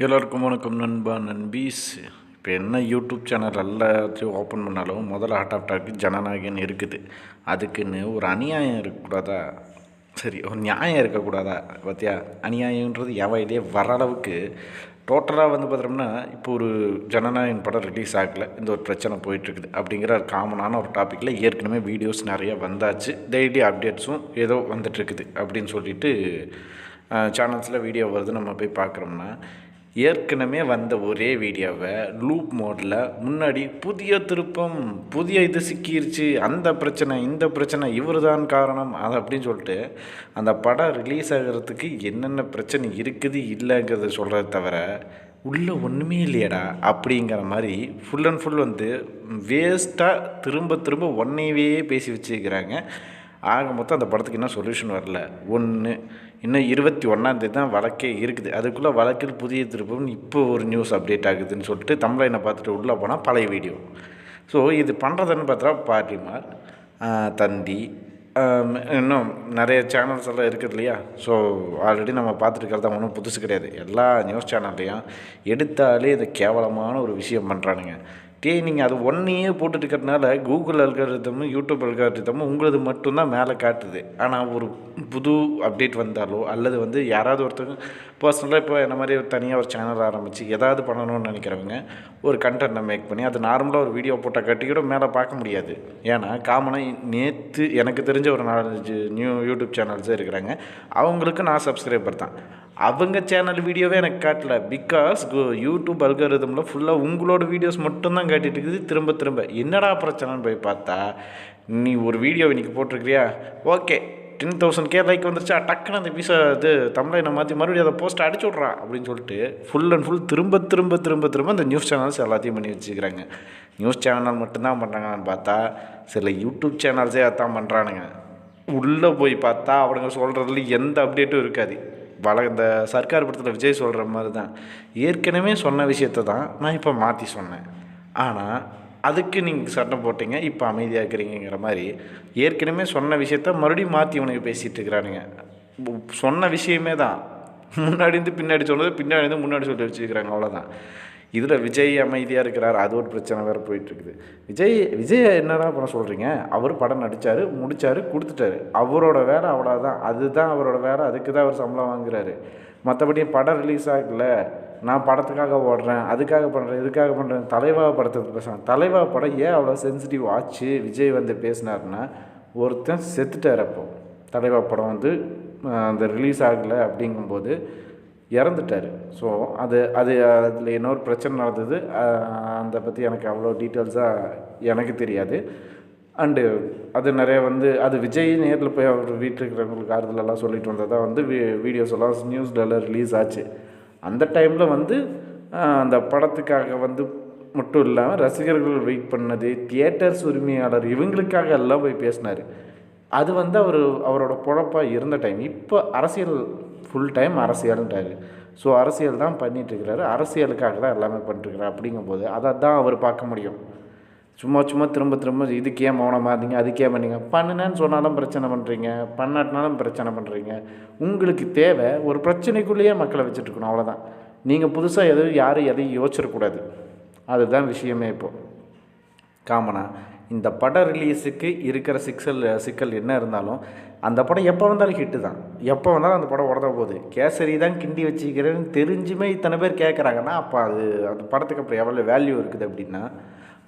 எல்லோருக்கும் வணக்கம் நண்பா நண்பீஸ். இப்போ என்ன யூடியூப் சேனல் எல்லாத்தையும் ஓப்பன் பண்ணாலும் முதல்ல ஹாட் ஆஃப் டாக்கு ஜனநாயகன் இருக்குது. அதுக்குன்னு ஒரு அநியாயம் இருக்கக்கூடாதா? சரி ஒரு நியாயம் இருக்கக்கூடாதா? பார்த்தியா அநியாயன்றது என் வர அளவுக்கு டோட்டலாக வந்து பார்த்தோம்னா இப்போ ஒரு ஜனநாயகன் படம் ரிலீஸ் ஆகலை இந்த ஒரு பிரச்சனை போயிட்டுருக்குது அப்படிங்கிற ஒரு காமனான ஒரு டாப்பிக்கில் ஏற்கனவே வீடியோஸ் நிறையா வந்தாச்சு. டெய்லி அப்டேட்ஸும் ஏதோ வந்துட்டுருக்குது அப்படின்னு சொல்லிட்டு சேனல்ஸில் வீடியோ வருது. நம்ம போய் பார்க்குறோம்னா ஏற்கனவே வந்த ஒரே வீடியோவை லூப் மோடில் முன்னாடி புதிய திருப்பம் புதிய இது சிக்கிருச்சு அந்த பிரச்சனை இந்த பிரச்சனை இவர் தான் காரணம் அது அப்படின்னு சொல்லிட்டு அந்த படம் ரிலீஸ் ஆகிறதுக்கு என்னென்ன பிரச்சனை இருக்குது இல்லைங்கிறத சொல்கிறத தவிர உள்ளே ஒன்றுமே இல்லையடா அப்படிங்கிற மாதிரி ஃபுல் அண்ட் ஃபுல் வந்து வேஸ்ட்டாக திரும்ப திரும்ப ஒன்னையவே பேசி வச்சுக்கிறாங்க ஆக மொத்தம் அந்த படத்துக்கு இன்னும் சொல்யூஷன் வரல? ஒன்று இன்னும் இருபத்தி ஒன்றாந்தேதி தான் வழக்கே இருக்குது. அதுக்குள்ளே வழக்கில் புதிய திருப்பம் இப்போ ஒரு நியூஸ் அப்டேட் ஆகுதுன்னு சொல்லிட்டு தமிழனை பார்த்துட்டு உள்ளே போனால் பழைய வீடியோ ஸோ இது பண்ணுறதுன்னு பார்த்தா பாட்டிமார் தந்தி இன்னும் நிறைய சேனல்ஸ் எல்லாம் இருக்குது இல்லையா? ஸோ ஆல்ரெடி நம்ம பார்த்துருக்கிறது ஒன்றும் புதுசு கிடையாது. எல்லா நியூஸ் சேனல்லையும் எடுத்தாலே இது கேவலமான ஒரு விஷயம் பண்ணுறானுங்க டே நீங்கள் அது ஒன்றையே போட்டுட்டு இருக்கிறதுனால கூகுள் அல்காரிதமும் யூடியூப் அல்காரிதமும் உங்களது மட்டும்தான் மேலே காட்டுது. ஆனால் ஒரு புது அப்டேட் வந்தாலோ அல்லது வந்து யாராவது ஒருத்தங்க பர்சனலாக இப்போ என்ன மாதிரி ஒரு தனியாக ஒரு சேனல் ஆரம்பித்து ஏதாவது பண்ணணும்னு நினைக்கிறவங்க ஒரு கண்டென்ட்டை மேக் பண்ணி அது நார்மலாக ஒரு வீடியோ போட்டால் கட்டி கூட மேலே பார்க்க முடியாது. ஏன்னா காமனாக நேற்று எனக்கு தெரிஞ்ச ஒரு நாலஞ்சு நியூ யூடியூப் சேனல்ஸே இருக்கிறாங்க. அவங்களுக்கு நான் சப்ஸ்கிரைபர் தான். அவங்க சேனல் வீடியோவே எனக்கு காட்டல. பிகாஸ் யூடியூப் அல்காரிதமில் ஃபுல்லாக உங்களோட வீடியோஸ் மட்டும்தான் காட்டிட்டு இருக்குது. திரும்ப திரும்ப. என்னடா பிரச்சனைன்னு போய் பார்த்தா நீ ஒரு வீடியோ இன்னைக்கு போட்டிருக்கிறியா? Okay ten thousand K like வந்துருச்சா? டக்குன்னு அந்த பீஸை இது தமிழை மாற்றி மறுபடியும் அதை போஸ்ட் அடிச்சு விட்றா அப்படின்னு சொல்லிட்டு ஃபுல் அண்ட் ஃபுல் திரும்ப திரும்ப திரும்ப திரும்ப அந்த நியூஸ் சேனல்ஸ் எல்லாத்தையும் பண்ணி வச்சுக்கிறாங்க. நியூஸ் சேனல் மட்டும்தான் பண்ணுறாங்கன்னு பார்த்தா சில யூடியூப் சேனல்ஸே அதான் பண்ணுறானுங்க உள்ளே போய் பார்த்தா அவனுங்க சொல்கிறதுல எந்த அப்டேட்டும் இருக்காது. வள இந்த சர்க்கார் படத்தில் விஜய் சொல்கிற மாதிரி தான் ஏற்கனவே சொன்ன விஷயத்த தான் நான் இப்போ மாற்றி சொன்னேன். ஆனால் அதுக்கு நீங்கள் சட்டம் போட்டீங்க இப்போ அமைதியாக இருக்கிறீங்கிற மாதிரி ஏற்கனவே சொன்ன விஷயத்த மறுபடியும் மாற்றி இவனுக்கு பேசிகிட்டு இருக்கிறானுங்க. சொன்ன விஷயமே தான். முன்னாடி இருந்து பின்னாடி சொன்னது பின்னாடி இருந்து முன்னாடி சொல்லி வச்சுருக்கிறாங்க அவ்வளோதான் இதில் விஜய் அமைதியாக இருக்கிறார் அது ஒரு பிரச்சனை வேறு போயிட்டுருக்குது. விஜய் விஜய் என்னடா பண்ண சொல்கிறீங்க அவர் படம் நடித்தார் முடித்தார் கொடுத்துட்டாரு. அவரோட வேலை அவ்வளோதான் அதுதான் அவரோட வேலை. அதுக்கு தான் அவர் சம்பளம் வாங்குறாரு. மற்றபடி படம் ரிலீஸ் ஆகல. நான் படத்துக்காக ஓடுறேன் அதுக்காக பண்ணுறேன் இதுக்காக பண்ணுறேன் தலைவா படத்துக்கு பேசுகிறேன் தலைவா படம் ஏன் அவ்வளோ சென்சிட்டிவ் ஆச்சு? விஜய் வந்து பேசினாருன்னா ஒருத்தன் செத்துட்டார் அப்போ. தலைவா படம் வந்து அந்த ரிலீஸ் ஆகலை அப்படிங்கும்போது இறந்துட்டார். ஸோ அது அது அதில் இன்னொரு பிரச்சனை நடந்தது. அதை அந்த பற்றி எனக்கு அவ்வளோ டீட்டெயில்ஸாக எனக்கு தெரியாது. அண்டு அது நிறைய வந்து அது விஜய் நேரில் போய் அவர் வீட்டில் இருக்கிறவங்களுக்கு ஆறுதலெல்லாம் சொல்லிட்டு வந்ததாக வந்து வீ வீடியோஸ் எல்லாம் நியூஸ்லலாம் ரிலீஸ் ஆச்சு. அந்த டைமில் வந்து அந்த படத்துக்காக வந்து மட்டும் இல்லாமல் ரசிகர்கள் வெயிட் பண்ணது தியேட்டர்ஸ் உரிமையாளர் இவங்களுக்காக எல்லாம் போய் பேசினார். அது வந்து அவர் அவரோட பொழப்பாக இருந்த டைம் இப்போ அரசியல் ஃபுல் டைம் அரசியல்ன்றாரு. ஸோ அரசியல் தான் பண்ணிகிட்ருக்கிறாரு அரசியலுக்காக தான் எல்லாமே பண்ணிட்டுருக்கிறார் அப்படிங்கும்போது அதை தான் அவர் பார்க்க முடியும். சும்மா சும்மா திரும்ப திரும்ப இதுக்கே மௌனமாக இருந்தீங்க அதுக்கே பண்ணீங்க பண்ணுனேன்னு சொன்னாலும் பிரச்சனை பண்ணுறீங்க பண்ணாட்டினாலும் பிரச்சனை பண்ணுறீங்க உங்களுக்கு தேவை ஒரு பிரச்சனைக்குள்ளேயே மக்களை வச்சுட்ருக்கணும் அவ்வளோதான் நீங்கள் புதுசாக எதுவும் யாரும் எதையும் யோசிச்சிடக்கூடாது. அதுதான் விஷயமே இப்போது காமனா இந்த படம் ரிலீஸுக்கு இருக்கிற சிக்கல் சிக்கல் என்ன இருந்தாலும் அந்த படம் எப்போ வந்தாலும் ஹிட்டு தான். எப்போ வந்தாலும் அந்த படம் உடத போகுது கேசரி தான் கிண்டி வச்சுக்கிறேன்னு தெரிஞ்சுமே இத்தனை பேர் கேட்குறாங்கன்னா அப்போ அது அந்த படத்துக்கு அப்புறம் எவ்வளோ வேல்யூ இருக்குது அப்படின்னா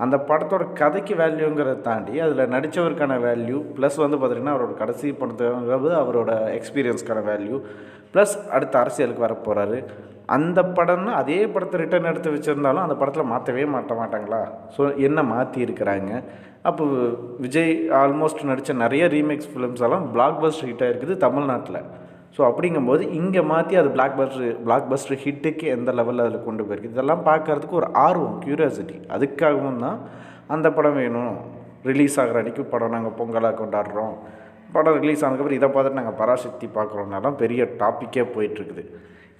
அந்த படத்தோட கதைக்கு வேல்யூங்கிறத தாண்டி அதில் நடித்தவருக்கான வேல்யூ ப்ளஸ் வந்து பார்த்திங்கன்னா அவரோட கடைசி படத்துங்கிறது அவரோட எக்ஸ்பீரியன்ஸ்க்கான வேல்யூ ப்ளஸ் அடுத்த அரசியலுக்கு வர போகிறாரு அந்த படம்னு அதே படத்தை ரிட்டர்ன் எடுத்து வச்சுருந்தாலும் அந்த படத்தில் மாற்றவே மாட்ட மாட்டாங்களா? ஸோ என்ன மாற்றி இருக்கிறாங்க? அப்போ விஜய் ஆல்மோஸ்ட் நடித்த நிறைய ரீமேக்ஸ் ஃபிலிம்ஸ் எல்லாம் பிளாக் பஸ்ட் ஹிட்டாக இருக்குது தமிழ்நாட்டில். ஸோ அப்படிங்கும்போது இங்கே மாற்றி அது பிளாக் பஸ்டர் பிளாக் பஸ்டர் ஹிட்டுக்கு எந்த லெவலில் அதில் கொண்டு போயிருக்கு? இதெல்லாம் பார்க்கறதுக்கு ஒரு ஆர்வம் க்யூரியாசிட்டி அதுக்காகவும் தான் அந்த படம் வேணும். ரிலீஸ் ஆகிற அன்றைக்கி படம் நாங்கள் பொங்கலாக கொண்டாடுறோம். படம் ரிலீஸ் ஆனதுக்கப்புறம் இதை பார்த்துட்டு நாங்கள் பராசக்தி பார்க்குறோம்னாலும் பெரிய டாப்பிக்கே போயிட்டுருக்குது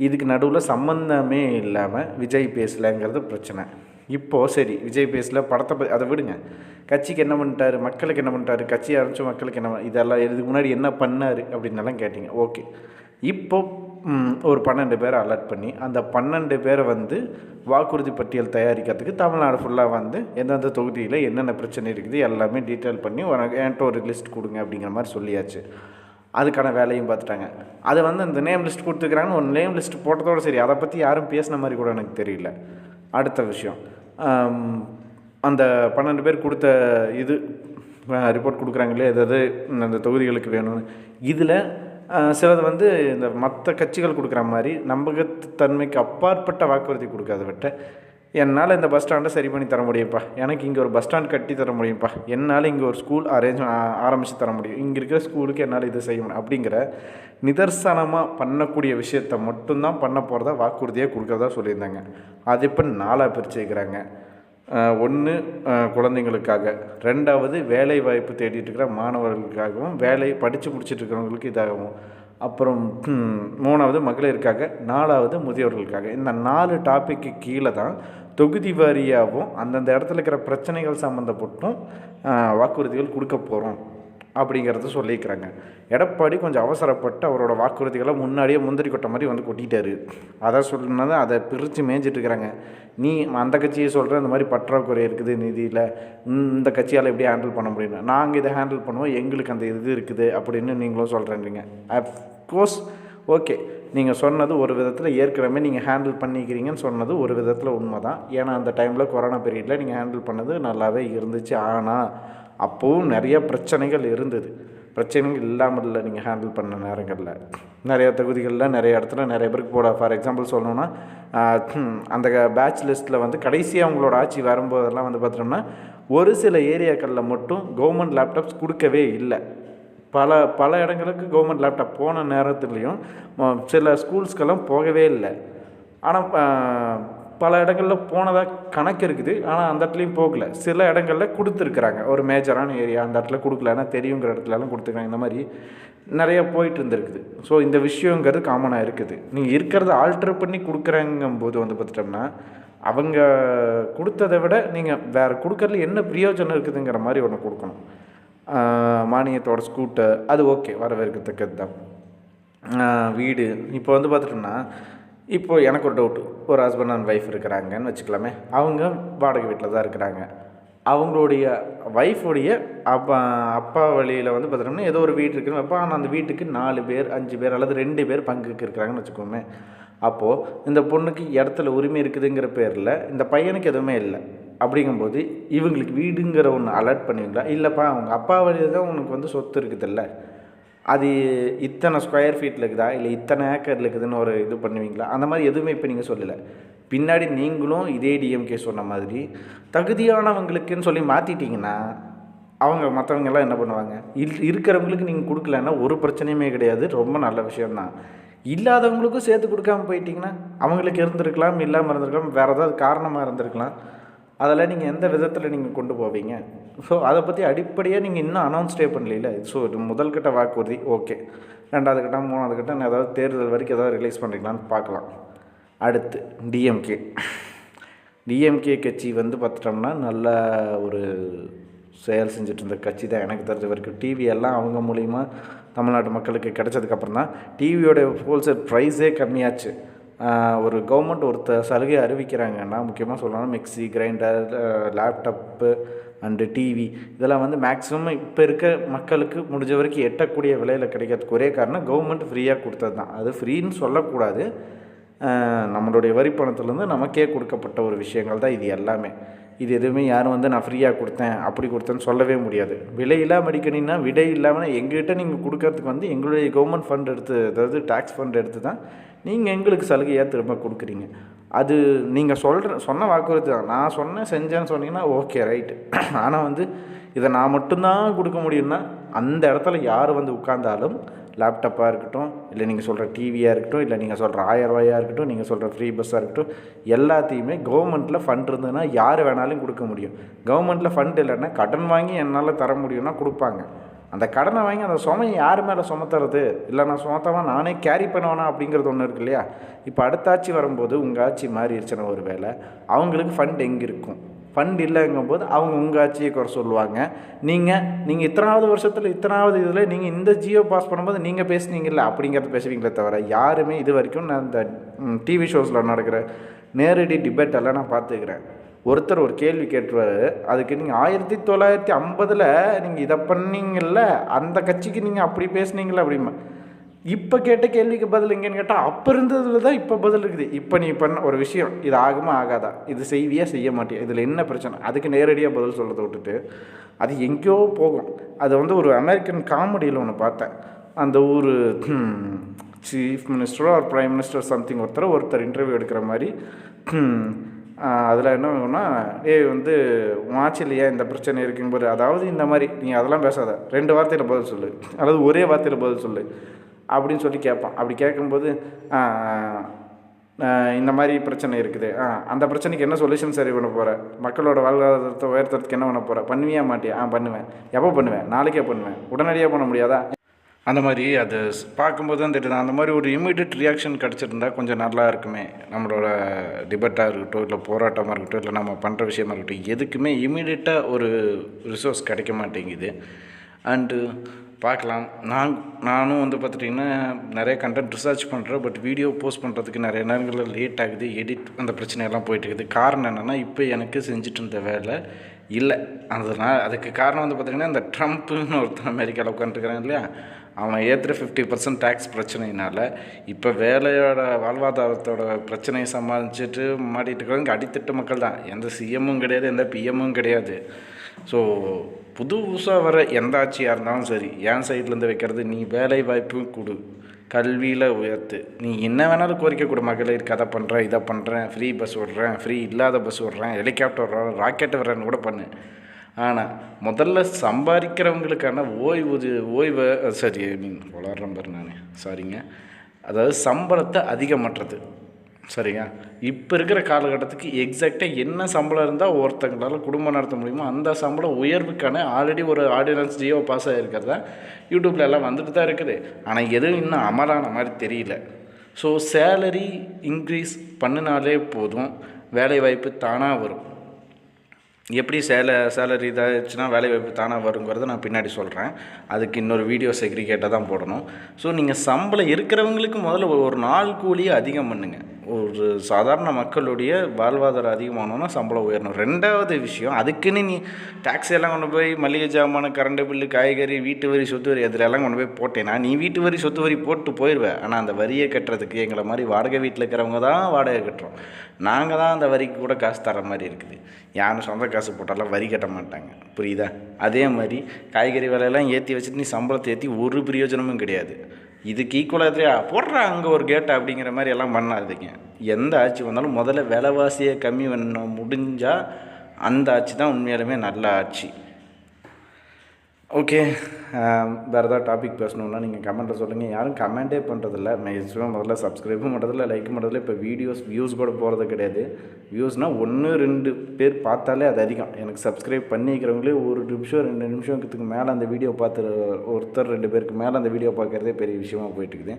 இதுக்கு நடுவில் சம்மந்தமே இல்லாமல் விஜய் பேசலைங்கிறது பிரச்சனை. இப்போது சரி விஜய் பேஸில் படத்தை பற்றி அதை விடுங்க. கட்சிக்கு என்ன பண்ணிட்டாரு மக்களுக்கு என்ன பண்ணிட்டாரு கட்சி ஆரம்பித்த மக்களுக்கு என்ன இதெல்லாம் இதுக்கு முன்னாடி என்ன பண்ணார் அப்படின்னலாம் கேட்டிங்க. ஓகே. இப்போ ஒரு பன்னெண்டு பேரை அலர்ட் பண்ணி அந்த பன்னெண்டு பேரை வந்து வாக்குறுதி பட்டியல் தயாரிக்கிறதுக்கு தமிழ்நாடு ஃபுல்லாக வந்து எந்தெந்த தொகுதியில் என்னென்ன பிரச்சனை இருக்குது எல்லாமே டீட்டெயில் பண்ணி உனக்கு என்கிட்ட ஒரு லிஸ்ட் கொடுங்க அப்படிங்கிற மாதிரி சொல்லியாச்சு. அதுக்கான வேலையும் பார்த்துட்டாங்க. அது வந்து அந்த நேம் லிஸ்ட் கொடுத்துருக்குறாங்கன்னு ஒரு நேம் லிஸ்ட் போட்டதோடு சரி அதை பற்றி யாரும் பேசின மாதிரி கூட எனக்கு தெரியல. அடுத்த விஷயம். அந்த பன்னெண்டு பேர் கொடுத்த இது ரிப்போர்ட் கொடுக்குறாங்க இல்லையா எதாவது அந்த தொகுதிகளுக்கு வேணும்னு. இதில் சிலது வந்து இந்த மற்ற கட்சிகள் கொடுக்குற மாதிரி நம்பகத்தன்மைக்கு அப்பாற்பட்ட வாக்குறுதி கொடுக்காத விட்ட என்னால் இந்த பஸ் ஸ்டாண்டை சரி பண்ணி தர முடியும்ப்பா. எனக்கு இங்கே ஒரு பஸ் ஸ்டாண்ட் கட்டி தர முடியும்ப்பா. என்னால் இங்கே ஒரு ஸ்கூல் அரேஞ்ச் ஆரம்பித்து தர முடியும். இங்கே இருக்கிற ஸ்கூலுக்கு என்னால் இதை செய்ய முடியும். அப்படிங்கிற நிதர்சனமாக பண்ணக்கூடிய விஷயத்தை மட்டும்தான் பண்ண போகிறதா வாக்குறுதியாக கொடுக்கறதா சொல்லியிருந்தாங்க. அது இப்போ நாலாக பிரிச்சுக்கிறாங்க ஒன்று குழந்தைங்களுக்காக. ரெண்டாவது வேலை வாய்ப்பு தேடிட்டு இருக்கிற மாணவர்களுக்காகவும் வேலை படித்து முடிச்சுட்டு இருக்கிறவங்களுக்கு இதாகவும். அப்புறம் மூணாவது மகளிருக்காக நாலாவது முதியோர்களுக்காக. இந்த நாலு டாப்பிக்கு கீழே தான் தொகுதி வாரியாகவும் அந்தந்த இடத்துல இருக்கிற பிரச்சனைகள் சம்மந்தப்பட்டும் வாக்குறுதிகள் கொடுக்க போகிறோம் அப்படிங்கிறத சொல்லியிருக்கிறாங்க. எடப்பாடி கொஞ்சம் அவசரப்பட்டு அவரோட வாக்குறுதிகளை முன்னாடியே முந்திரி கொட்டை மாதிரி வந்து கொட்டிட்டாரு. அதை சொன்னதை அதை பிரித்து மேய்ஞ்சிட்டு இருக்கிறாங்க. நீ அந்த கட்சியை சொல்கிற இந்த மாதிரி பற்றாக்குறை இருக்குது நிதியில். இந்த கட்சியால் எப்படி ஹேண்டில் பண்ண முடியும் நாங்கள் இதை ஹேண்டில் பண்ணுவோம் எங்களுக்கு அந்த இது இருக்குது அப்படின்னு நீங்களும் சொல்கிறேன்றீங்க கோர்ஸ் ஓகே நீங்கள் சொன்னது ஒரு விதத்தில் ஏற்கனவே நீங்கள் ஹேண்டில் பண்ணிக்கிறீங்கன்னு சொன்னது ஒரு விதத்தில் உண்மை தான் ஏன்னா அந்த டைமில் கொரோனா பீரியடில் நீங்கள் ஹேண்டில் பண்ணது நல்லாவே இருந்துச்சு. ஆனால் அப்போவும் நிறைய பிரச்சனைகள் இருந்தது. பிரச்சனைகள் இல்லாமல் இல்லை நீங்கள் ஹேண்டில் பண்ண நேரங்களில். நிறைய தொகுதிகளில் நிறைய இடத்துல நிறைய பேருக்கு போட ஃபார் எக்ஸாம்பிள் சொல்லணுன்னா அந்த பேட்ச் லிஸ்ட்டில் வந்து கடைசியாக அவங்களோட ஆட்சி வரும்போதெல்லாம் வந்து பார்த்தோம்னா ஒரு சில ஏரியாக்களில் மட்டும் கவர்மெண்ட் லேப்டாப்ஸ் கொடுக்கவே இல்லை. பல பல இடங்களுக்கு கவர்மெண்ட் லேப்டாப் போன நேரத்துலேயும் சில ஸ்கூல்ஸ்க்கெல்லாம் போகவே இல்லை. ஆனால் பல இடங்களில் போனதாக கணக்கு இருக்குது. ஆனால் அந்த இடத்துலையும் போகல. சில இடங்களில் கொடுத்துருக்குறாங்க. ஒரு மேஜரான ஏரியா அந்த இடத்துல கொடுக்கலன்னா தெரியுங்கிற இடத்துலலாம் கொடுத்துருக்காங்க. இந்த மாதிரி நிறைய போயிட்டு இருந்திருக்குது. ஸோ இந்த விஷயங்கிறது காமனாக இருக்குது. நீங்கள் இருக்கிறத ஆல்டர் பண்ணி கொடுக்குறாங்கும் போது வந்து பார்த்துட்டோம்னா அவங்க கொடுத்ததை விட நீங்கள் வேறு கொடுக்கறதுல என்ன பிரயோஜனம் இருக்குதுங்கிற மாதிரி ஒன்று கொடுக்கணும். மானியத்தோட ஸ்கூட்டர் அது ஓகே வரவேற்கத்தக்கது தான் வீடு இப்போ வந்து பார்த்துட்டோம்னா இப்போ எனக்கு ஒரு டவுட்டு ஒரு ஹஸ்பண்ட் அண்ட் ஒய்ஃப் இருக்கிறாங்கன்னு வச்சுக்கலாமே. அவங்க வாடகை வீட்டில் தான் இருக்கிறாங்க. அவங்களுடைய ஒய்ஃபுடைய அப்பா அப்பா வழியில் வந்து பார்த்துட்டோம்னா ஏதோ ஒரு வீடு இருக்குன்னு வைப்போம். ஆனால் அந்த வீட்டுக்கு நாலு பேர் அஞ்சு பேர் அல்லது ரெண்டு பேர் பங்குக்கு இருக்கிறாங்கன்னு வச்சுக்கோமே. அப்போது இந்த பொண்ணுக்கு இடத்துல உரிமை இருக்குதுங்கிற பேரில் இந்த பையனுக்கு எதுவுமே இல்லை. அப்படிங்கும்போது இவங்களுக்கு வீடுங்கிற ஒன்று அலர்ட் பண்ணுவீங்களா? இல்லைப்பா அவங்க அப்பா வழியில் தான் உனக்கு வந்து சொத்து இருக்குதுல்ல. அது இத்தனை ஸ்கொயர் ஃபீட்டில் இருக்குதா? இல்லை இத்தனை ஏக்கரில் இருக்குதுன்னு ஒரு இது பண்ணுவீங்களா? அந்த மாதிரி எதுவுமே இப்போ நீங்கள் சொல்லலை. பின்னாடி நீங்களும் இதே டிஎம்கே சொன்ன மாதிரி தகுதியானவங்களுக்குன்னு சொல்லி மாற்றிட்டீங்கன்னா அவங்க மற்றவங்கெல்லாம் என்ன பண்ணுவாங்க? இல் இருக்கிறவங்களுக்கு நீங்கள் கொடுக்கலன்னா ஒரு பிரச்சனையுமே கிடையாது. ரொம்ப நல்ல விஷயந்தான் இல்லாதவங்களுக்கும் சேர்த்து கொடுக்காம போயிட்டிங்கன்னா அவங்களுக்கு இருந்திருக்கலாம் இல்லாமல் இருந்திருக்கலாம் வேறு ஏதாவது காரணமாக இருந்திருக்கலாம். அதெல்லாம் நீங்கள் எந்த விதத்தில் நீங்கள் கொண்டு போவீங்க? ஸோ அதை பற்றி அடிப்படையாக நீங்கள் இன்னும் அனௌன்ஸ்டே பண்ணல ஸோ இது முதல் கட்ட வாக்குறுதி ஓகே ரெண்டாவது கட்டம் மூணாவது கட்டம் ஏதாவது தேர்தல் வரைக்கும் ஏதாவது ரிலீஸ் பண்ணுறீங்களான்னு பார்க்கலாம். அடுத்து டிஎம்கே டிஎம்கே கட்சி வந்து பார்த்துட்டோம்னா நல்ல ஒரு செயல் செஞ்சுட்டு இருந்த கட்சி தான். எனக்கு தெரிஞ்ச வரைக்கும் டிவி எல்லாம் அவங்க மூலிமா தமிழ்நாட்டு மக்களுக்கு கிடைச்சதுக்கப்புறம் தான் டிவியோட ஹோல்சேல் ப்ரைஸே கம்மியாச்சு. ஒரு கவர்மெண்ட் ஒருத்த சலுகை அறிவிக்கிறாங்கன்னா முக்கியமாக சொல்லணும் mixie grinder laptop and TV இதெல்லாம் வந்து மேக்ஸிமம் இப்போ இருக்க மக்களுக்கு முடிஞ்ச வரைக்கும் எட்டக்கூடிய விலையில் கிடைக்கிறதுக்கு ஒரே காரணம் கவர்மெண்ட் ஃப்ரீயாக கொடுத்தது தான். அது ஃப்ரீன்னு சொல்லக்கூடாது. நம்மளுடைய வரி பணத்துலேருந்து நமக்கே கொடுக்கப்பட்ட ஒரு விஷயங்கள் தான் இது எல்லாமே. இது எதுவுமே யாரும் வந்து நான் ஃப்ரீயாக கொடுத்தேன் அப்படி கொடுத்தேன்னு சொல்லவே முடியாது. விலை இல்லாமல் அடிக்கணும்னா விடை இல்லாமல் எங்கள்கிட்ட நீங்கள் கொடுக்கறதுக்கு வந்து எங்களுடைய கவர்மெண்ட் ஃபண்ட் எடுத்து அதாவது டேக்ஸ் ஃபண்ட் எடுத்து தான் நீங்கள் எங்களுக்கு சலுகையாக திரும்ப கொடுக்குறீங்க. அது நீங்கள் சொல்கிற சொன்ன வாக்குறுதி தான். நான் சொன்னேன் செஞ்சேன்னு சொன்னீங்கன்னா ஓகே ரைட்டு ஆனால் வந்து இதை நான் மட்டும்தான் கொடுக்க முடியும்னா அந்த இடத்துல யார் வந்து உட்கார்ந்தாலும் லேப்டாப்பாக இருக்கட்டும் இல்லை நீங்கள் சொல்கிற டிவியாக இருக்கட்டும் இல்லை நீங்கள் சொல்கிற ஆயிரம் ரூபாயாக இருக்கட்டும் நீங்கள் சொல்கிற ஃப்ரீ பஸ்ஸாக இருக்கட்டும் எல்லாத்தையுமே கவர்மெண்ட்டில் ஃபண்ட் இருந்ததுன்னா யார் வேணாலும் கொடுக்க முடியும். கவர்மெண்ட்டில் ஃபண்ட் இல்லைன்னா கடன் வாங்கி என்னால் தர முடியும்னா கொடுப்பாங்க. அந்த கடனை வாங்கி அந்த சுமையை யார் மேலே சுமத்துறது? இல்லை நான் சுமத்தவன் நானே கேரி பண்ணுவேனா அப்படிங்கிறது ஒன்று இருக்கு இல்லையா? இப்போ அடுத்த ஆட்சி வரும்போது உங்கள் ஆட்சி மாறிடுச்சுன்னா ஒரு வேலை அவங்களுக்கு ஃபண்ட் எங்கே இருக்கும்? ஃபண்ட் இல்லைங்கும் போது அவங்க உங்கள் ஆட்சியை குறை சொல்லுவாங்க. நீங்கள் நீங்கள் இத்தனாவது வருஷத்தில் இத்தனாவது இதில் நீங்கள் இந்த ஜியோ பாஸ் பண்ணும்போது நீங்கள் பேசுனீங்கல்ல அப்படிங்கிறத பேசுவீங்களே தவிர யாருமே இது வரைக்கும் நான் இந்த டிவி ஷோஸில் நடக்கிற நேரடி டிபேட் எல்லாம் நான் பார்த்துக்கிறேன். ஒருத்தர் ஒரு கேள்வி கேட்டுருவார். அதுக்கு நீங்கள் ஆயிரத்தி தொள்ளாயிரத்தி ஐம்பதில் நீங்கள் இதை பண்ணீங்கள்ல அந்த கட்சிக்கு நீங்கள் அப்படி பேசுனீங்களே அப்படிமா. இப்போ கேட்ட கேள்விக்கு பதில் எங்கேன்னு கேட்டால் அப்போ இருந்ததுல தான் இப்போ பதில் இருக்குது. இப்போ நீ பண்ண ஒரு விஷயம் இது ஆகுமா ஆகாதா? இது செய்வியா செய்ய மாட்டியா? இதில் என்ன பிரச்சனை? அதுக்கு நேரடியாக பதில் சொல்கிறத விட்டுட்டு அது எங்கேயோ போகும். அது வந்து ஒரு அமெரிக்கன் காமெடியில் ஒன்று பார்த்தேன். அந்த ஊர் சீஃப் மினிஸ்டரோ ஒரு ப்ரைம் மினிஸ்டர் சம்திங் ஒருத்தர் ஒருத்தர் இன்டர்வியூ எடுக்கிற மாதிரி அதில் என்ன ஆகும்னா ஏய் வந்து உன் ஆட்சியில் ஏன் இந்த பிரச்சனை இருக்கும்போது அதாவது இந்த மாதிரி நீ அதெல்லாம் பேசாத. ரெண்டு வார்த்தையில் பதில் சொல்லு. அதாவது ஒரே வார்த்தையில் பதில் சொல்லு. அப்படின்னு சொல்லி கேட்பான் அப்படி கேட்கும்போது இந்த மாதிரி பிரச்சனை இருக்குது. ஆ அந்த பிரச்சனைக்கு என்ன சொல்யூஷன் சரி பண்ண போகிறேன் மக்களோட வாழ்வாதாரத்தை உயர்த்துறதுக்கு என்ன பண்ண போகிறேன் பண்ணுவியா மாட்டியா? ஆ பண்ணுவேன். எப்போ பண்ணுவேன் நாளைக்கே பண்ணுவேன். உடனடியாக பண்ண முடியாதா? அந்த மாதிரி அது பார்க்கும்போது தான் தெரியுது. அந்த மாதிரி ஒரு இமீடியட் ரியாக்ஷன் கிடச்சிருந்தா கொஞ்சம் நல்லா இருக்குமே. நம்மளோட டிபெட்டாக இருக்கட்டும் இல்லை போராட்டமாக இருக்கட்டும் இல்லை நம்ம பண்ணுற விஷயமா இருக்கட்டும் எதுக்குமே இமீடியட்டாக ஒரு ரிசோர்ஸ் கிடைக்க மாட்டேங்குது. அண்டு பார்க்கலாம். நான் நானும் வந்து பார்த்துட்டிங்கன்னா நிறைய கண்டென்ட் ரிசர்ச் பண்ணுறேன் பட் வீடியோ போஸ்ட் பண்ணுறதுக்கு நிறைய நேரங்களில் லேட் ஆகுது. எடிட் அந்த பிரச்சனையெல்லாம் போயிட்டு இருக்குது. காரணம் என்னென்னா இப்போ எனக்கு செஞ்சுட்டு இருந்த வேலை இல்லை. அதனால் அதுக்கு காரணம் வந்து பார்த்திங்கன்னா இந்த ட்ரம்ப்புன்னு ஒருத்தன் அமெரிக்காவில் உட்காந்துருக்கிறான் இல்லையா? அவன் ஏற்றுற ஃபிஃப்டி பர்சன்ட் டேக்ஸ் பிரச்சனையினால் இப்போ வேலையோட வாழ்வாதாரத்தோட பிரச்சனையை சமாளிச்சுட்டு மாட்டிகிட்டு இருக்கிறவங்க அடித்தட்டு மக்கள் தான். எந்த சிஎம்மும் கிடையாது எந்த பிஎம்மும் கிடையாது. ஸோ புதுசாக வர எந்த ஆட்சியாக இருந்தாலும் சரி என் சைட்லேருந்து வைக்கிறது நீ வேலை வாய்ப்பும் கொடு. கல்வியில் உயர்த்து. நீ என்ன வேணாலும் கோரிக்கை கொடு மகளிருக்கு அதை பண்ணுறேன் இதை பண்ணுறேன் ஃப்ரீ பஸ் விடுறேன் ஃப்ரீ இல்லாத பஸ் விடுறேன் ஹெலிகாப்டர் விடுறேன் ராக்கெட் விட்றேன்னு கூட பண்ணு. ஆனால் முதல்ல சம்பாதிக்கிறவங்களுக்கான ஓய்வு ஓய்வை சரி ஐ மீன் வளர்றேன் பாரு நான். சாரிங்க அதாவது சம்பளத்தை அதிகமற்றது சரிங்க இப்போ இருக்கிற காலகட்டத்துக்கு எக்ஸாக்டாக என்ன சம்பளம் இருந்தால் ஒருத்தங்களால் குடும்பம் நடத்த முடியுமோ அந்த சம்பளம் உயர்வுக்கான ஆல்ரெடி ஒரு ஆர்டினன்ஸ் ஜியோ பாஸ் ஆகிருக்கிறதா யூடியூப்ல எல்லாம் வந்துட்டு தான் இருக்குது. ஆனால் எதுவும் இன்னும் அமலான மாதிரி தெரியல. ஸோ சேலரி இன்க்ரீஸ் பண்ணினாலே போதும். வேலைவாய்ப்பு தானாக வரும். எப்படி சேல சேலரி இதாகிடுச்சுன்னா வேலைவாய்ப்பு தானாக வருங்கிறத நான் பின்னாடி சொல்கிறேன் அதுக்கு இன்னொரு வீடியோ செக்ரிகேட்டாக தான் போடணும். ஸோ நீங்கள் சம்பளம் இருக்கிறவங்களுக்கு முதல்ல ஒரு- நாள் கூலியை அதிகம் பண்ணுங்கள் ஒரு சாதாரண மக்களுடைய வாழ்வாதாரம் அதிகமானோன்னா சம்பளம் உயரணும். ரெண்டாவது விஷயம் அதுக்குன்னு நீ டாக்ஸி எல்லாம் கொண்டு போய் மளிகை ஜாமான் கரண்ட் பில்லு காய்கறி வீட்டு வரி சொத்து வரி அதில் எல்லாம் கொண்டு போய் போட்டேன்னா நீ வீட்டு வரி சொத்து வரி போட்டு போயிடுவேன் ஆனால் அந்த வரியை கட்டுறதுக்கு எங்களை மாதிரி வாடகை வீட்டில் இருக்கிறவங்க தான் வாடகை கட்டுறோம். நாங்கள் தான் அந்த வரிக்கு கூட காசு தர மாதிரி இருக்குது. யாரும் சொந்த காசு போட்டாலும் வரி கட்ட மாட்டாங்க. புரியுதா? அதே மாதிரி காய்கறி விலையெல்லாம் ஏற்றி வச்சுட்டு நீ சம்பளத்தை ஏற்றி ஒரு பிரயோஜனமும் கிடையாது. இதுக்கு ஈக்குவலாக எதிரியா போடுறா அங்கே ஒரு கேட்டு அப்படிங்கிற மாதிரி எல்லாம் பண்ணாதீங்க. எந்த ஆட்சி வந்தாலும் முதல்ல விலைவாசியை கம்மி பண்ண முடிஞ்சால் அந்த ஆட்சி தான் உண்மையாலுமே நல்ல ஆட்சி. ஓகே um, வேறு ஏதாவது டாபிக் பேசணுன்னா நீங்கள் கமெண்ட்டில் சொல்லுங்கள் யாரும் கமெண்ட்டே பண்ணுறதில்ல மேக்ஸிமம் முதல்ல சப்ஸ்கிரைபும் பண்ணுறதில்ல லைக் பண்ணுறதில்ல இப்போ வீடியோஸ் வியூஸ் கூட போகிறது கிடையாது. வியூஸ்னால் ஒன்று ரெண்டு பேர் பார்த்தாலே அது அதிகம். எனக்கு சப்ஸ்கிரைப் பண்ணிக்கிறவங்களே ஒரு நிமிஷம் ரெண்டு நிமிஷத்துக்கு மேலே அந்த வீடியோ பார்த்து ஒருத்தர் ரெண்டு பேருக்கு மேலே அந்த வீடியோ பார்க்குறதே பெரிய விஷயமா போயிட்டு இருக்குது.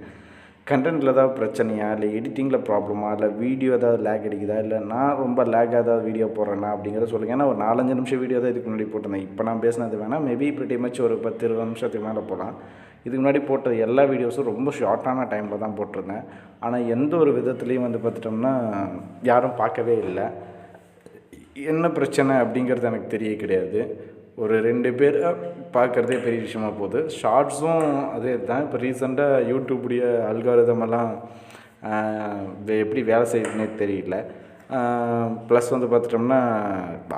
கண்டென்ட்டில் ஏதாவது பிரச்சனையா? இல்லை எடிட்டிங்கில் ப்ராப்ளமா இல்லை வீடியோ ஏதாவது லேக் அடிக்குதா? இல்லை நான் ரொம்ப லேக் ஏதாவது வீடியோ போடுறேன்னா அப்படிங்கிறத சொல்லுங்கள் ஏன்னா ஒரு நாலஞ்சு நிமிஷம் வீடியோ தான் இதுக்கு முன்னாடி போட்டிருந்தேன். இப்போ நான் பேசினது வேணால் மேபி pretty மச் ஒரு பத்து இருபது நிமிஷத்துக்கு மேலே போகலாம். இதுக்கு முன்னாடி போட்டது எல்லா வீடியோஸும் ரொம்ப ஷார்ட்டான டைமில் தான் போட்டிருந்தேன். ஆனால் எந்த ஒரு விதத்துலேயும் வந்து பார்த்துட்டோம்னா யாரும் பார்க்கவே இல்லை. என்ன பிரச்சனை அப்படிங்கிறது எனக்கு தெரிய கிடையாது. ஒரு ரெண்டு பேர் பார்க்குறதே பெரிய விஷயமா போகுது. ஷார்ட்ஸும் அதே தான் இப்போ ரீசெண்டாக யூடியூப்புடைய அல்காரிதமெல்லாம் எப்படி வேலை செய்யுதுன்னே தெரியல. ப்ளஸ் வந்து பார்த்துட்டோம்னா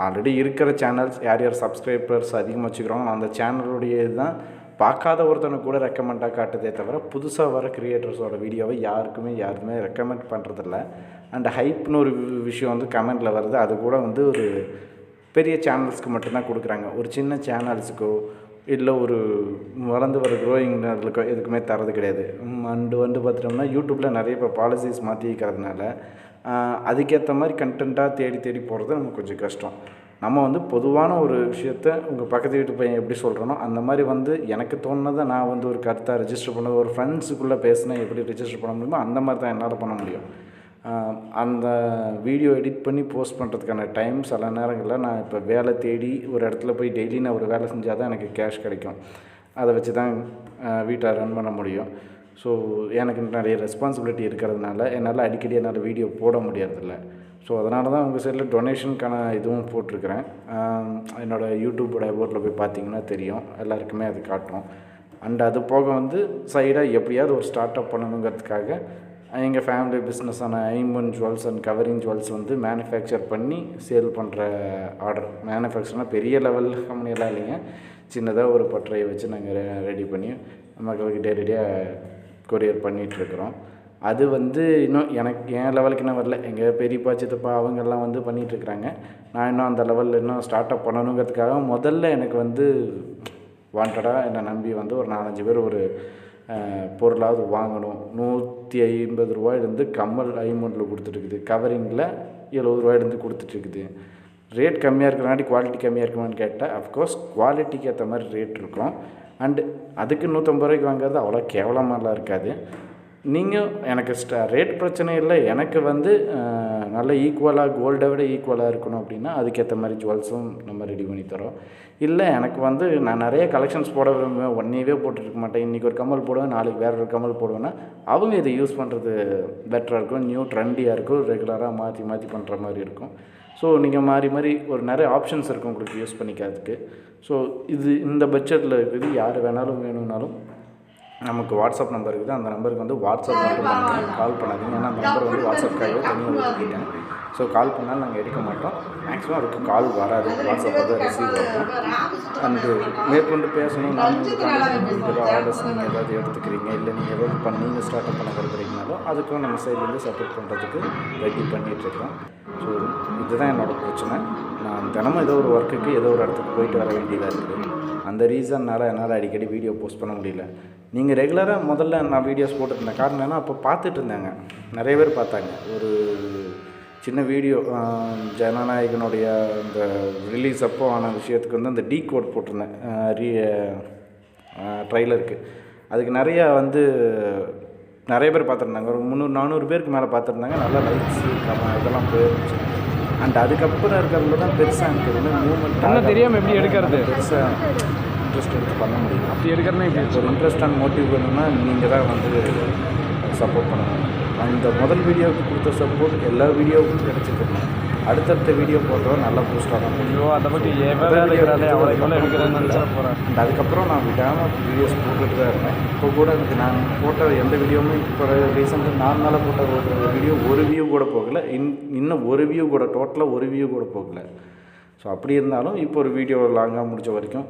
ஆல்ரெடி இருக்கிற சேனல்ஸ் யார் யார் சப்ஸ்கிரைபர்ஸ் அதிகமாக வச்சுக்கிறோம் அந்த சேனலுடைய இதுதான் பார்க்காத ஒருத்தனை கூட ரெக்கமெண்டாக காட்டுதே தவிர புதுசாக வர க்ரியேட்டர்ஸோட வீடியோவை யாருக்குமே யாருமே ரெக்கமெண்ட் பண்ணுறதில்ல அண்ட் ஹைப்னு ஒரு வி- விஷயம் வந்து கமெண்டில் வருது. அது கூட வந்து ஒரு பெரிய சேனல்ஸ்க்கு மட்டும்தான் கொடுக்குறாங்க. ஒரு சின்ன சேனல்ஸுக்கோ இல்லை ஒரு வளர்ந்து வர க்ரோயிங் அதுக்கோ எதுக்குமே தரது கிடையாது. அண்டு வந்து பார்த்துட்டோம்னா யூடியூப்பில் நிறைய இப்போ பாலிசிஸ் மாற்றிக்கிறதுனால அதுக்கேற்ற மாதிரி கண்டென்ட்டாக தேடி தேடி போகிறது நமக்கு கொஞ்சம் கஷ்டம். நம்ம வந்து பொதுவான ஒரு விஷயத்த உங்கள் பக்கத்து வீட்டு பையன் எப்படி சொல்கிறனோ அந்த மாதிரி வந்து எனக்கு தோணுனதை நான் வந்து ஒரு கருத்தாக ரிஜிஸ்டர் பண்ணது ஒரு ஃப்ரெண்ட்ஸுக்குள்ளே பேசினா எப்படி ரிஜிஸ்டர் பண்ண முடியுமோ அந்த மாதிரி தான் என்னால் பண்ண முடியும். அந்த வீடியோ எடிட் பண்ணி போஸ்ட் பண்ணுறதுக்கான டைம் சில நேரங்களில் நான் இப்போ வேலை தேடி ஒரு இடத்துல போய் டெய்லி நான் ஒரு வேலை செஞ்சால் தான் எனக்கு கேஷ் கிடைக்கும். அதை வச்சு தான் வீட்டை ரன் பண்ண முடியும். ஸோ எனக்கு நிறைய ரெஸ்பான்சிபிலிட்டி இருக்கிறதுனால என்னால் அடிக்கடி என்னால் வீடியோ போட முடியறதில்ல. ஸோ அதனால தான் உங்கள் சைடில் டொனேஷனுக்கான இதுவும் போட்டிருக்கிறேன். என்னோடய யூடியூபோட ஊரில் போய் பார்த்தீங்கன்னா தெரியும். எல்லாருக்குமே அது காட்டும். அண்ட் அது போக வந்து சைடாக எப்படியாவது ஒரு ஸ்டார்ட் அப் பண்ணணுங்கிறதுக்காக எங்கள் ஃபேமிலி பிஸ்னஸான ஐம்பன் ஜுவல்ஸ் அண்ட் கவரிங் ஜுவல்ஸ் வந்து மேனுஃபேக்சர் பண்ணி சேல் பண்ணுற ஆர்டர் மேனுஃபேக்சர்னால் பெரிய லெவல் கம்பெனியெல்லாம் இல்லைங்க. சின்னதாக ஒரு பட்டறையை வச்சு நாங்கள் ரெடி பண்ணி மக்களுக்கு ரெடியாக கொரியர் பண்ணிகிட்ருக்குறோம் அது வந்து இன்னும் எனக்கு என் லெவலுக்கு இன்னும் வரல. எங்கள் பெரியப்பா சித்தப்பா அவங்கெல்லாம் வந்து பண்ணிகிட்ருக்குறாங்க நான் இன்னும் அந்த லெவலில் இன்னும் ஸ்டார்ட் அப் பண்ணணுங்கிறதுக்காக முதல்ல எனக்கு வந்து வாண்டடாக என்னை நம்பி வந்து ஒரு நாலஞ்சு பேர் ஒரு பொருளாவது வாங்கணும். நூற்றி ஐம்பது ரூபாயிலேருந்து கம்மல் ஐமௌண்ட்டில் கொடுத்துட்ருக்குது கவரிங்கில் எழுபது ரூபாயிலேருந்து கொடுத்துட்ருக்குது ரேட் கம்மியாக இருக்கிறனாடி குவாலிட்டி கம்மியாக இருக்குமான்னு கேட்டால் அஃப்கோர்ஸ் குவாலிட்டிக்கு ஏற்ற மாதிரி ரேட் இருக்கும். அண்டு அதுக்கு நூற்றம்பது ரூபாய்க்கு வாங்குறது அவ்வளோ கேவலமாலாம் இருக்காது. நீங்கள் எனக்கு ஸ்டா ரேட் பிரச்சனை இல்லை. எனக்கு வந்து நல்ல ஈக்குவலாக கோல்டை விட ஈக்குவலாக இருக்கணும் அப்படின்னா அதுக்கேற்ற மாதிரி ஜுவல்ஸும் நம்ம ரெடி பண்ணி தரோம். இல்லை எனக்கு வந்து நான் நிறைய கலெக்ஷன்ஸ் போட விரும்புவேன். ஒன்றையவே போட்டுருக்க மாட்டேன். இன்றைக்கி ஒரு கமல் போடுவேன் நாளைக்கு வேற ஒரு கமல் போடுவேன்னா அவங்க இதை யூஸ் பண்ணுறது பெட்டராக இருக்கும். நியூ ட்ரெண்டியாக இருக்கும். ரெகுலராக மாற்றி மாற்றி பண்ணுற மாதிரி இருக்கும். ஸோ நீங்கள் மாறி மாறி ஒரு நிறைய ஆப்ஷன்ஸ் இருக்கும் உங்களுக்கு யூஸ் பண்ணிக்கிறதுக்கு. ஸோ இது இந்த பட்ஜெட்டில் இருக்குது. யார் வேணாலும் வேணும்னாலும் நமக்கு வாட்ஸ்அப் நம்பர் இருக்குது. அந்த நம்பருக்கு வந்து வாட்ஸ்அப் மட்டும் பண்ணுங்க. கால் பண்ணாதீங்க. ஏன்னா அந்த நம்பர் வந்து வாட்ஸ்அப்காகவே தனியாக ஒதுக்கிட்டேன் ஸோ கால் பண்ணாலும் நாங்கள் எடுக்க மாட்டோம். மேக்ஸிமம் அதுக்கு கால் வராது. வாட்ஸ்அப் தான் ரிசீவ் ஆகும். அண்டு மேற்கொண்டு பேசணும். நான் உங்களுக்கு ஆர்டர்ஸ் நீங்கள் ஏதாவது எடுத்துக்கிறீங்க? இல்லை நீங்கள் ஏதாவது பண்ணி நீங்கள் ஸ்டார்ட் அப் பண்ண விரும்புகிறீங்கனாலும் அதுக்கும் நம்ம சைட்லேருந்து சப்போர்ட் பண்ணுறதுக்கு ரெடி பண்ணிகிட்ருக்கோம் ஸோ இதுதான் என்னோடய பிரச்சனை. நான் தினமும் ஏதோ ஒரு ஒர்க்குக்கு ஏதோ ஒரு இடத்துக்கு போயிட்டு வர வேண்டியதாக இருக்குது. அந்த ரீசன்னால் என்னால் அடிக்கடி வீடியோ போஸ்ட் பண்ண முடியல. நீங்கள் ரெகுலராக முதல்ல நான் வீடியோஸ் போட்டுருந்தேன். காரணம் என்ன அப்போ பார்த்துட்டு இருந்தாங்க. நிறைய பேர் பார்த்தாங்க. ஒரு சின்ன வீடியோ ஜனநாயகனுடைய அந்த ரிலீஸ் அப்போ ஆன விஷயத்துக்கு வந்து அந்த டீ கோட் போட்டிருந்தேன் ரீ ட்ரைலருக்கு அதுக்கு நிறையா வந்து நிறைய பேர் பார்த்துருந்தாங்க. ஒரு முந்நூறு நானூறு பேருக்கு மேலே பார்த்துருந்தாங்க. நல்லா லைக்ஸ் இதெல்லாம் போயிருந்துச்சு. அண்ட் அதுக்கப்புறம் இருக்கிறதுல தான் பெருசாக எனக்கு எதுவுமே மூவ்மெண்ட் கண்ணை தெரியாம எப்படி எடுக்கிறது? பெருசாக இன்ட்ரெஸ்ட் எடுத்து பண்ண முடியும் அப்படி எடுக்கிறனே எனக்கு ஒரு இன்ட்ரெஸ்ட் அண்ட் மோட்டிவ் வேணும்னா நீங்கள் தான் வந்து சப்போர்ட் பண்ணணும். அந்த முதல் வீடியோவுக்கு கொடுத்த சப்போர்ட் எல்லா வீடியோவுக்கும் கிடைச்சிருக்கணும் அடுத்தடுத்த வீடியோ போட்டோம் நல்லா பூஸ்டாக தான் ஐயோ அதை பற்றி எவ்வளோ எடுக்கிறாளே அவளை எவ்வளோ எடுக்கிறேன்னு நினச்சா போகிறேன் அண்ட் அதுக்கப்புறம் நான் விடாமல் வீடியோஸ் போட்டுட்டு தான் இருந்தேன். இப்போ கூட எனக்கு நான் போட்ட எந்த வீடியோவுமே இப்போ ரீசெண்டாக நார்மலாக நாளாக போட்ட ஒரு வீடியோ ஒரு வியூ கூட போகல. இன் இன்னும் ஒரு வியூ கூட டோட்டலாக ஒரு வியூ கூட போகல. ஸோ அப்படி இருந்தாலும் இப்போ ஒரு வீடியோ லாங்காக முடித்த வரைக்கும்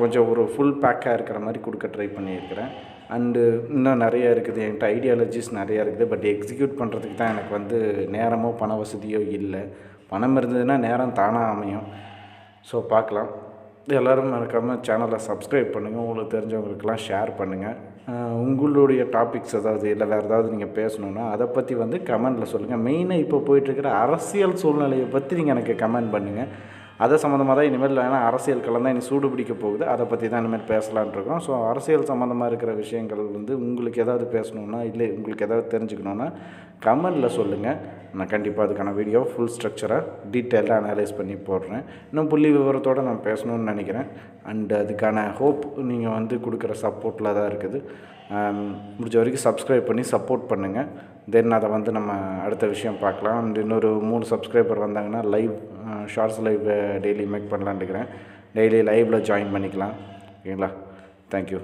கொஞ்சம் ஒரு ஃபுல் பேக்காக இருக்கிற மாதிரி கொடுக்க ட்ரை பண்ணியிருக்கிறேன். அண்டு இன்னும் நிறையா இருக்குது. என்கிட்ட ஐடியாலஜிஸ் நிறையா இருக்குது. பட் எக்ஸிக்யூட் பண்ணுறதுக்கு தான் எனக்கு வந்து நேரமோ பண வசதியோ இல்லை. பணம் இருந்ததுன்னா நேரம் தானாக அமையும். ஸோ பார்க்கலாம். எல்லோரும் மறக்காமல் சேனலை சப்ஸ்கிரைப் பண்ணுங்கள் உங்களுக்கு தெரிஞ்சவங்களுக்கெல்லாம் ஷேர் பண்ணுங்கள் உங்களுடைய டாபிக்ஸ் ஏதாவது இல்லை வேறு ஏதாவது நீங்கள் பேசணுன்னா அதை பற்றி வந்து கமெண்டில் சொல்லுங்கள் மெயினாக இப்போ போயிட்டுருக்கிற அரசியல் சூழ்நிலையை பற்றி நீங்கள் எனக்கு கமெண்ட் பண்ணுங்கள் அதை சம்மந்தமாக தான் இனிமேல் ஏன்னா அரசியல் களம் இனி சூடு பிடிக்க போகுது. அதை பற்றி தான் இனிமேல் பேசலான் இருக்கோம். ஸோ அரசியல் சம்மந்தமாக இருக்கிற விஷயங்கள் வந்து உங்களுக்கு ஏதாவது பேசணுன்னா இல்லை உங்களுக்கு ஏதாவது தெரிஞ்சுக்கணுன்னா கமெண்டில் சொல்லுங்கள் நான் கண்டிப்பாக அதுக்கான வீடியோ ஃபுல் ஸ்ட்ரக்சராக டீட்டெயிலாக அனலைஸ் பண்ணி போடுறேன். இன்னும் புள்ளி விவரத்தோடு நான் பேசணும்னு நினைக்கிறேன். அண்ட் அதுக்கான ஹோப் நீங்கள் வந்து கொடுக்குற சப்போர்ட்டில் தான் இருக்குது. Um, முடிஞ்ச வரைக்கும் சப்ஸ்கிரைப் பண்ணி சப்போர்ட் பண்ணுங்கள் தென் அதை வந்து நம்ம அடுத்த விஷயம் பார்க்கலாம். அண்ட் இன்னொரு மூணு சப்ஸ்கிரைபர் வந்தாங்கன்னா live shorts live daily make பண்ணலான்னு இருக்கிறேன் டெய்லி லைவில் ஜாயின் பண்ணிக்கலாம். ஓகேங்களா? தேங்க்யூ